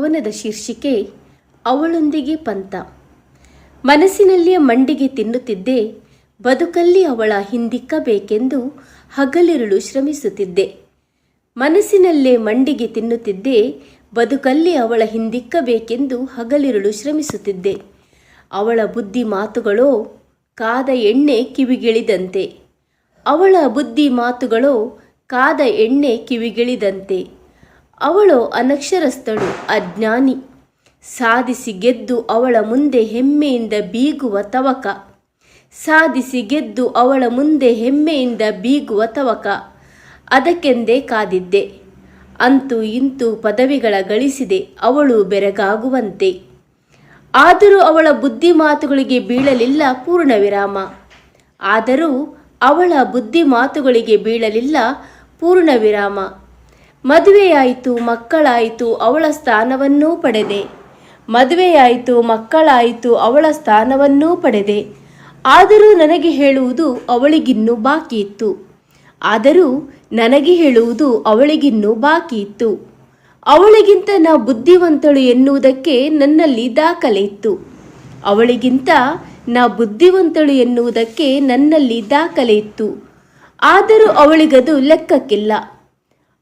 ಕವನದ ಶೀರ್ಷಿಕೆ, ಅವಳೊಂದಿಗೆ ಪಂತ ಮನಸ್ಸಿನಲ್ಲಿಯ ಮಂಡಿಗೆ ತಿನ್ನುತ್ತಿದ್ದೆ, ಬದುಕಲ್ಲಿ ಅವಳ ಹಿಂದಿಕ್ಕಬೇಕೆಂದು ಹಗಲಿರುಳು ಶ್ರಮಿಸುತ್ತಿದ್ದೆ. ಮನಸ್ಸಿನಲ್ಲೇ ಮಂಡಿಗೆ ತಿನ್ನುತ್ತಿದ್ದೆ, ಬದುಕಲ್ಲಿ ಅವಳ ಹಿಂದಿಕ್ಕಬೇಕೆಂದು ಹಗಲಿರುಳು ಶ್ರಮಿಸುತ್ತಿದ್ದೆ. ಅವಳ ಬುದ್ಧಿ ಮಾತುಗಳೋ, ಕಾದ ಎಣ್ಣೆ ಕಿವಿಗಿಳಿದಂತೆ. ಅವಳ ಬುದ್ಧಿ ಮಾತುಗಳೋ, ಕಾದ ಎಣ್ಣೆ ಕಿವಿಗಿಳಿದಂತೆ. ಅವಳು ಅನಕ್ಷರಸ್ಥಳು, ಅಜ್ಞಾನಿ. ಸಾಧಿಸಿ ಗೆದ್ದು ಅವಳ ಮುಂದೆ ಹೆಮ್ಮೆಯಿಂದ ಬೀಗುವ ತವಕ. ಸಾಧಿಸಿ ಗೆದ್ದು ಅವಳ ಮುಂದೆ ಹೆಮ್ಮೆಯಿಂದ ಬೀಗುವ ತವಕ. ಅದಕ್ಕೆಂದೇ ಕಾದಿದ್ದೆ. ಅಂತೂ ಇಂತೂ ಪದವಿಗಳ ಗಳಿಸಿದೆ, ಅವಳು ಬೆರಗಾಗುವಂತೆ. ಆದರೂ ಅವಳ ಬುದ್ಧಿ ಮಾತುಗಳಿಗೆ ಬೀಳಲಿಲ್ಲ ಪೂರ್ಣ ವಿರಾಮ. ಆದರೂ ಅವಳ ಬುದ್ಧಿ ಮಾತುಗಳಿಗೆ ಬೀಳಲಿಲ್ಲ ಪೂರ್ಣ ವಿರಾಮ. ಮದುವೆಯಾಯಿತು, ಮಕ್ಕಳಾಯಿತು, ಅವಳ ಸ್ಥಾನವನ್ನೂ ಪಡೆದೆ. ಮದುವೆಯಾಯಿತು, ಮಕ್ಕಳಾಯಿತು, ಅವಳ ಸ್ಥಾನವನ್ನೂ ಪಡೆದೆ. ಆದರೂ ನನಗೆ ಹೇಳುವುದು ಅವಳಿಗಿನ್ನೂ ಬಾಕಿ ಇತ್ತು. ಆದರೂ ನನಗೆ ಹೇಳುವುದು ಅವಳಿಗಿನ್ನೂ ಬಾಕಿ ಇತ್ತು. ಅವಳಿಗಿಂತ ನಾ ಬುದ್ಧಿವಂತಳು ಎನ್ನುವುದಕ್ಕೆ ನನ್ನಲ್ಲಿ ದಾಖಲೆ ಇತ್ತು. ಅವಳಿಗಿಂತ ನಾ ಬುದ್ಧಿವಂತಳು ಎನ್ನುವುದಕ್ಕೆ ನನ್ನಲ್ಲಿ ದಾಖಲೆ ಇತ್ತು. ಆದರೂ ಅವಳಿಗದು ಲೆಕ್ಕಕ್ಕಿಲ್ಲ.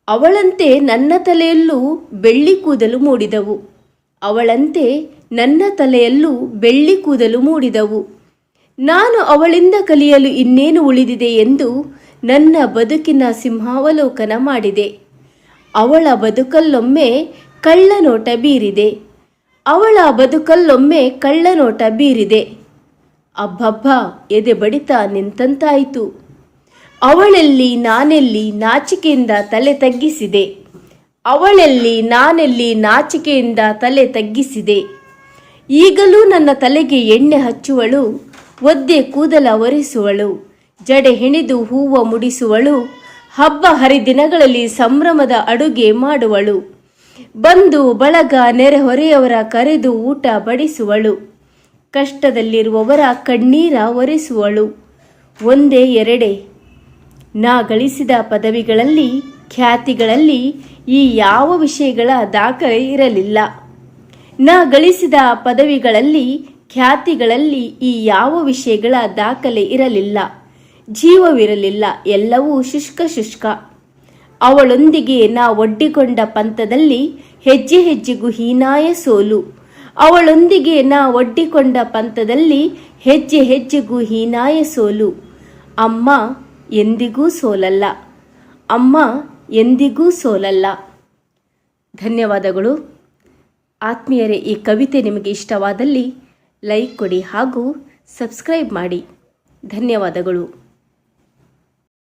ಅವಳಂತೆ ನನ್ನ ತಲೆಯಲ್ಲೂ ಬೆಳ್ಳಿ ಕೂದಲು ಮೂಡಿದವು. ಅವಳಂತೆ ನನ್ನ ತಲೆಯಲ್ಲೂ ಬೆಳ್ಳಿ ಕೂದಲು ಮೂಡಿದವು. ನಾನು ಅವಳಿಂದ ಕಲಿಯಲು ಇನ್ನೇನು ಉಳಿದಿದೆ ಎಂದು ನನ್ನ ಬದುಕಿನ ಸಿಂಹಾವಲೋಕನ ಮಾಡಿದೆ. ಅವಳ ಬದುಕಲ್ಲೊಮ್ಮೆ ಕಳ್ಳನೋಟ ಬೀರಿದೆ. ಅವಳ ಬದುಕಲ್ಲೊಮ್ಮೆ ಕಳ್ಳನೋಟ ಬೀರಿದೆ. ಅಬ್ಬಬ್ಬ ಎದೆ ಬಡಿತ ನಿಂತಂತಾಯಿತು. ಅವಳೆಲ್ಲಿ ನಾನೆಲ್ಲಿ ನಾಚಿಕೆಯಿಂದ ತಲೆ ತಗ್ಗಿಸಿದೆ. ಅವಳಲ್ಲಿ ನಾನೆಲ್ಲಿ ನಾಚಿಕೆಯಿಂದ ತಲೆ ತಗ್ಗಿಸಿದೆ. ಈಗಲೂ ನನ್ನ ತಲೆಗೆ ಎಣ್ಣೆ ಹಚ್ಚುವಳು, ಒದ್ದೆ ಕೂದಲ ಒರೆಸುವಳು, ಜಡೆ ಹೆಣೆದು ಹೂವ ಮುಡಿಸುವಳು, ಹಬ್ಬ ಹರಿದಿನಗಳಲ್ಲಿ ಸಂಭ್ರಮದ ಅಡುಗೆ ಮಾಡುವಳು, ಬಂದು ಬಳಗ ನೆರೆಹೊರೆಯವರ ಕರೆದು ಊಟ ಬಡಿಸುವಳು, ಕಷ್ಟದಲ್ಲಿರುವವರ ಕಣ್ಣೀರ ಒರೆಸುವಳು, ಒಂದೇ ಎರಡೇ ನಾ ಗಳಿಸಿದ ಪದವಿಗಳಲ್ಲಿ, ಖ್ಯಾತಿಗಳಲ್ಲಿ ಈ ಯಾವ ವಿಷಯಗಳ ದಾಖಲೆ ಇರಲಿಲ್ಲ. ನಾ ಗಳಿಸಿದ ಪದವಿಗಳಲ್ಲಿ, ಖ್ಯಾತಿಗಳಲ್ಲಿ ಈ ಯಾವ ವಿಷಯಗಳ ದಾಖಲೆ ಇರಲಿಲ್ಲ. ಜೀವವಿರಲಿಲ್ಲ, ಎಲ್ಲವೂ ಶುಷ್ಕ ಶುಷ್ಕ. ಅವಳೊಂದಿಗೆ ನಾ ಒಡ್ಡಿಕೊಂಡ ಪಂಥದಲ್ಲಿ ಹೆಜ್ಜೆ ಹೆಜ್ಜೆಗೂ ಹೀನಾಯ ಸೋಲು. ಅವಳೊಂದಿಗೆ ನಾ ಒಡ್ಡಿಕೊಂಡ ಪಂಥದಲ್ಲಿ ಹೆಜ್ಜೆ ಹೆಜ್ಜೆಗೂ ಹೀನಾಯ ಸೋಲು. ಅಮ್ಮ ಎಂದಿಗೂ ಸೋಲಲ್ಲ. ಅಮ್ಮ ಎಂದಿಗೂ ಸೋಲಲ್ಲ. ಧನ್ಯವಾದಗಳು. ಆತ್ಮೀಯರೇ, ಈ ಕವಿತೆ ನಿಮಗೆ ಇಷ್ಟವಾದಲ್ಲಿ ಲೈಕ್ ಕೊಡಿ ಹಾಗೂ ಸಬ್ಸ್ಕ್ರೈಬ್ ಮಾಡಿ. ಧನ್ಯವಾದಗಳು.